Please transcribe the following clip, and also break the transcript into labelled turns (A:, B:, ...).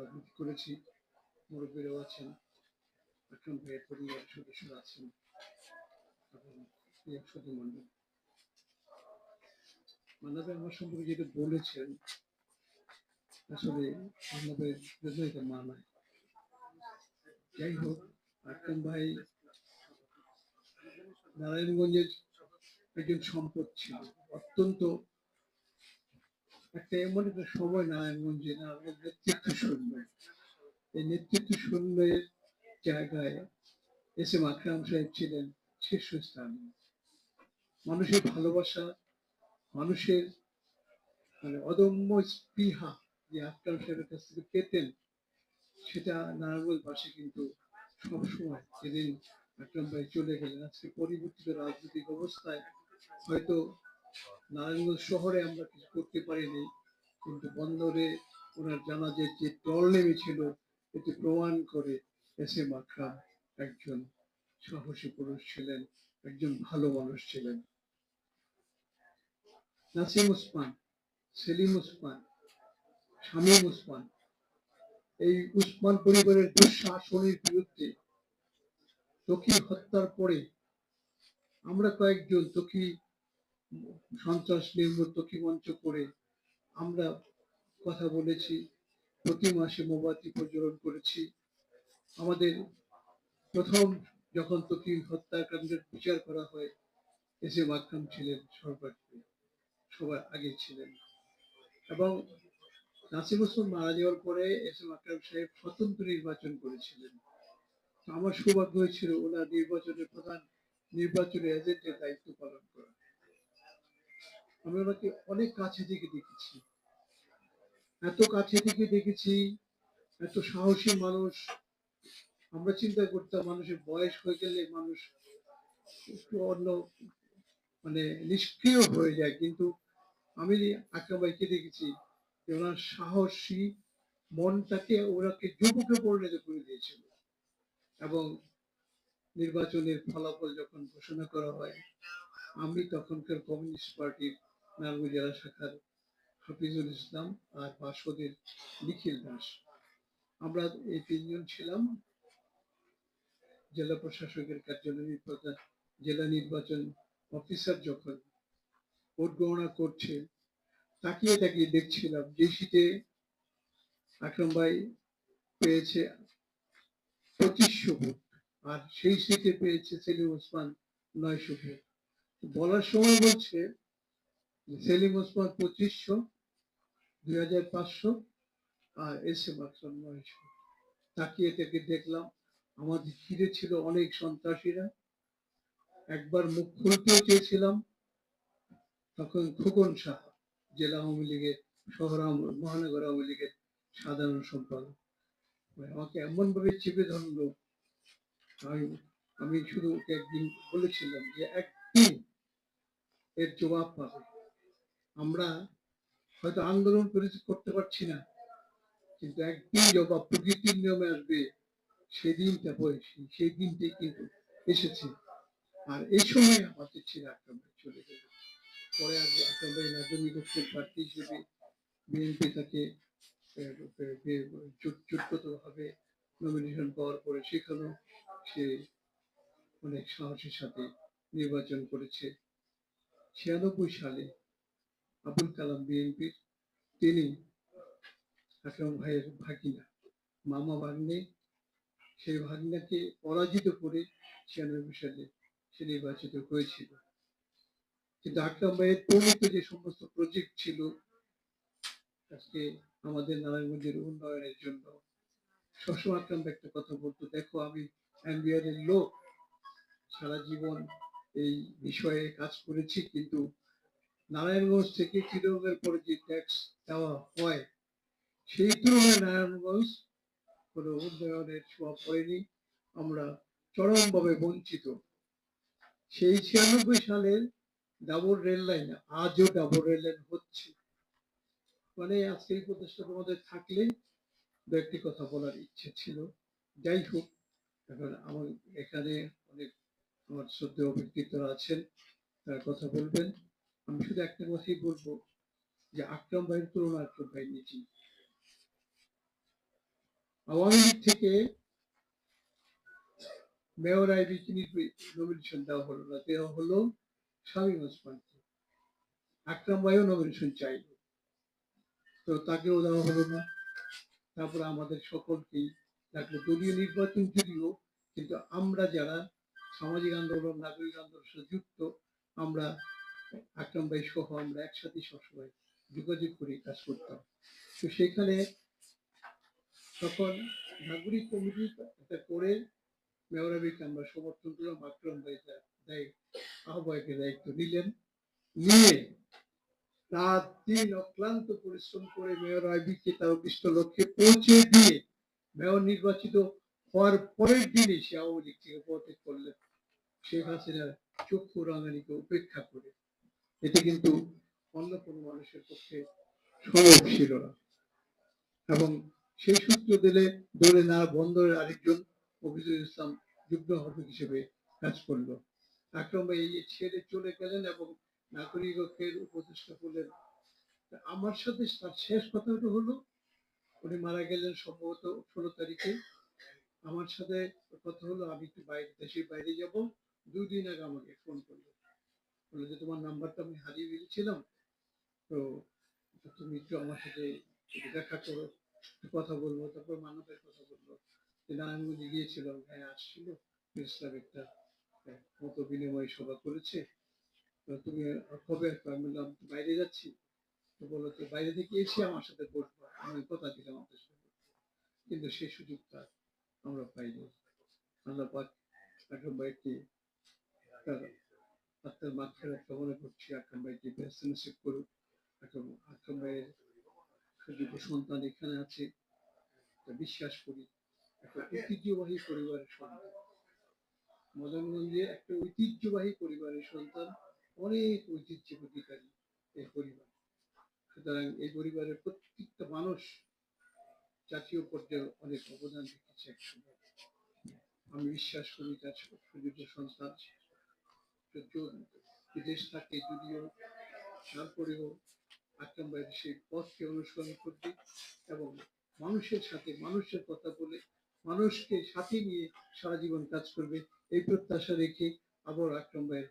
A: রাজনীতি করেছি। মুরব্বীরাও আছেন আকরাম ভাইয়ের পরিবারের সদস্যরা আছেন, এবং সদী মন্ডল আমার সম্পর্কে যেটা বলেছেন, আসলে মান্নাবের জন্য এটা মানায়। যাই হোক আকরাম ভাই নারায়ণগঞ্জের একজন সম্পদ ছিল, অত্যন্ত একটা এমন একটা সময় নেতৃত্ব শূন্য। এই নেতৃত্ব শূন্যের জায়গায় এস এম আকরাম সাহেব ছিলেন মানুষের ভালোবাসা, মানুষের মানে অদম্য স্পৃহা যে আকরাম সাহেবের কাছ থেকে পেতেন, সেটা নারায়ণগঞ্জবাসী কিন্তু সবসময় যেদিন আকরাম ভাই চলে গেলেন, আজকে পরিবর্তিত রাজনৈতিক অবস্থায় হয়তো নারায়ণগঞ্জ শহরে আমরা কিছু করতে পারিনি, কিন্তু বন্দরে ওনার জানাজের যে দল নেমেছিল, এটি প্রমাণ করে এস এম আকরাম একজন সাহসী পুরুষ ছিলেন, একজন ভালো মানুষ ছিলেন। নাসিম উসমান, সেলিম উসমান, শামীম উসমান, এই উসমান পরিবারের দুঃশাসনের বিরুদ্ধে তকি হত্যার পরে আমরা কয়েকজন তকি সন্ত্রাস নির্মূল মঞ্চ করে আমরা কথা বলেছি, প্রতি মাসে মোমবাতি প্রজ্বলন করেছি। আমাদের প্রথম যখন তকি হত্যাকাণ্ডের বিচার করা হয়, এস এম আকরাম ছিলেন সর্বাগ্রে, সবার আগে ছিলেন। এবং নাসিম হোসেন মারা যাওয়ার পরে এস এম আকরাম সাহেব স্বতন্ত্র নির্বাচন করেছিলেন। আমার সৌভাগ্য হয়েছিল ওনার নির্বাচনের প্রধান নির্বাচনী এজেন্টের দায়িত্ব পালন করা। আমি ওনাকে অনেক কাছে থেকে দেখেছি। এত কাছে থেকে দেখেছি, এত সাহসী মানুষ। আমরা চিন্তা করতাম মানুষের বয়স হয়ে গেলে মানুষ একটু অন্য মানে নিষ্ক্রিয় হয়ে যায়। কিন্তু আমি আকরাম ভাইকে দেখেছি, যে ওনার সাহসী মনটাকে ওনাকে যুবকে পরিণত করে দিয়েছিল এবং নির্বাচনের ফলাফল যখন ঘোষণা করা হয়, আমি তখনকার কমিউনিস্ট পার্টির নারায়ণ জেলা শাখার হাফিজুল ইসলাম আর বাসদের নিখিল দাস। আমরা এই তিনজন ছিলাম। জেলা প্রশাসকের কার্যালয় প্রধান জেলা নির্বাচন অফিসার যখন ভোট গণনা করছে, তাকিয়ে তাকিয়ে দেখছিলাম যে সিটে আকরাম ভাই পেয়েছে পঁচিশশো ভোট আর সেই সিটে পেয়েছে সেলিম ওসমান নয়শো ভোট। বলার সময় বলছে সেলিম ওসমান পঁচিশশো, দুই হাজার পাঁচশো আর এস আকরাম নয়শো। তাকিয়ে তাকিয়ে দেখলাম আমাদের ঘিরে ছিল অনেক সন্ত্রাসীরা। একবার মুখ খুলতেও চেয়েছিলাম, তখন খোকন সাহা জেলা আওয়ামী লীগের, শহর মহানগর আওয়ামী লীগের সাধারণ সম্পাদক। আমাকে এমন ভাবে চেপে ধরলো আমি আমি শুধু একদিন বলেছিলাম যে একদিন এর জবাব পাবে। আমরা হয়তো আন্দোলন করে করতে পারছি না, কিন্তু একদিন জবাব প্রকৃতির নিয়মে আসবে, সেদিনটা বয়সী সেই দিনটাই কিন্তু এসেছে। আর এই সময় আমাদের ছিল আকরাম চলে গেল, পরে আর আকরাম ভাই প্রার্থী হিসেবে বিএনপি তাকে ভাবে নমিনেশন পাওয়ার পরে সেখানেও সে অনেক সাহসের সাথে নির্বাচন করেছে। ছিয়ানব্বই সালে আবুল কালাম বিএনপির তিনি আকরাম ভাইয়ের ভাগিনা। মামা ভাগ্নে, সেই ভাগ্নাকে পরাজিত করে ছিয়ানব্বই সালে সে নির্বাচিত হয়েছিল। কিন্তু আকরাম ভাইয়ের প্রণীত যে সমস্ত প্রজেক্ট ছিল, আজকে আমাদের নারায়ণগঞ্জের উন্নয়নের জন্য। সবসময় আকরাম ভাই একটা কথা বলতো, দেখো, আমি এর লোক, সারা জীবন এই বিষয়ে কাজ করেছি, কিন্তু নারায়ণগঞ্জ থেকে চিরঙ্গের পরে যে ট্যাক্স দেওয়া হয়। সেই তুলনায় নারায়ণগঞ্জ কোনো উন্নয়নের ছোঁয়া পড়েনি আমরা চরমভাবে বঞ্চিত। সেই ছিয়ানব্বই সালের ডাবল রেল লাইন, আজও ডাবল রেল লাইন হচ্ছে। মানে আজকে এই প্রতিষ্ঠা তোমাদের থাকলে দু একটি কথা বলার ইচ্ছে ছিল। যাই হোক, এখন আমার এখানে অনেক আমার শ্রদ্ধেয় ব্যক্তিত্বরা আছেন, তার কথা বলবেন। আমি শুধু একটা কথাই বলব যে আকরাম ভাইয়ের তুলনা আকরাম ভাই নিজেই আওয়ামী লীগ থেকে মেয়র আইবি নমিনেশন দেওয়া হলো না, দেওয়া হলো শামীম ওসমানকে আকরাম ভাইও নমিনেশন চাইল। তো তাকেও দেওয়া হলো না। তারপরে আমাদের সকলকেই ডাকলো দলীয় নির্বাচন যদিও কিন্তু আমরা যারা সামাজিক আন্দোলন, নাগরিক আন্দোলনের সাথে যুক্ত, আমরা আকরাম ভাই সহ আমরা একসাথে সবসময় যোগাযোগ করে কাজ করতাম। তো সেখানে তখন নাগরিক কমিটি একটা করে মেয়রাবিকে আমরা সমর্থন করলাম আকরাম ভাই দায় আহ্বায়কের দায়িত্ব নিলেন। নিয়ে রাত দিন অক্লান্ত পরিশ্রম করে মেয়র আইবিকে তার অভিষ্ট লক্ষ্যে পৌঁছে দিয়ে মেয়র নির্বাচিত হওয়ার পরের দিনই সে আওয়ামী লীগ থেকে পদত্যাগ করলেন। শেখ হাসিনার চক্ষু রাঙানিকে উপেক্ষা করে। এতে কিন্তু অন্য কোনো মানুষের পক্ষে সম্ভব ছিল না। এবং সেই সূত্র দিলে ধরে না বন্দরের আরেকজন অভিজিৎ ইসলাম যুগ্ম আহ্বায়ক হিসেবে কাজ করল। আকরম এই ছেড়ে চলে গেলেন এবং নাগরিকের উপদেষ্টা করলেন আমার সাথে তার শেষ কথাটা হলো, উনি মারা গেলেন সম্ভবত ষোলো তারিখে। আমার সাথে কথা হলো, আমি একটু বাইরে, দেশের বাইরে যাব। দুই দিন আগে আমাকে ফোন করল। বলল যে তোমার নাম্বারটা আমি হারিয়ে ফেলেছিলাম। তো তুমি একটু আমার সাথে দেখা করো একটু কথা বলব তারপর মানবের কথা বলল যে নারায়ণগঞ্জে গিয়েছিল হ্যাঁ আসছিল। ক্লাব একটা হ্যাঁ, মত বিনিময় সভা করেছে। তো তুমি কবে আমি বললাম বাইরে যাচ্ছি। তো বলল তো বাইরে থেকে এসে আমার সাথে বসবো। আমি কথা দিলাম আপনার সাথে কিন্তু সেই সুযোগটা আমরা পাইনি। আল্লাহ পাক ভাইকে তার আত্মার মাত্রা কামনা করছি আকরম ভাইকে ব্যস্ত নসিব করুক আকরম আকরম ভাইয়ের সুযোগ্য সন্তান এখানে আছে বিশ্বাস করি। একটা ঐতিহ্যবাহী পরিবারের সন্তান। মদনগঞ্জে একটা ঐতিহ্যবাহী পরিবারের সন্তান, অনেক ঐতিহ্য অধিকারী এই পরিবার। সুতরাং এই পরিবারের প্রত্যেকটা মানুষ জাতীয় পর্যায়ে অনেক অবদান রেখেছে একসময়। আমি বিশ্বাস করি তার সুযোগ্য সন্তান যদিও বিদেশ থাকে যদিও তারপরেও আকরাম ভাইয়ের সেই পথকে অনুসরণ করবে এবং মানুষের সাথে মানুষের কথা বলে মানুষকে সাথে নিয়ে সারা জীবন কাজ করবে, এই প্রত্যাশা রেখে আবার আকরাম ভাইয়ের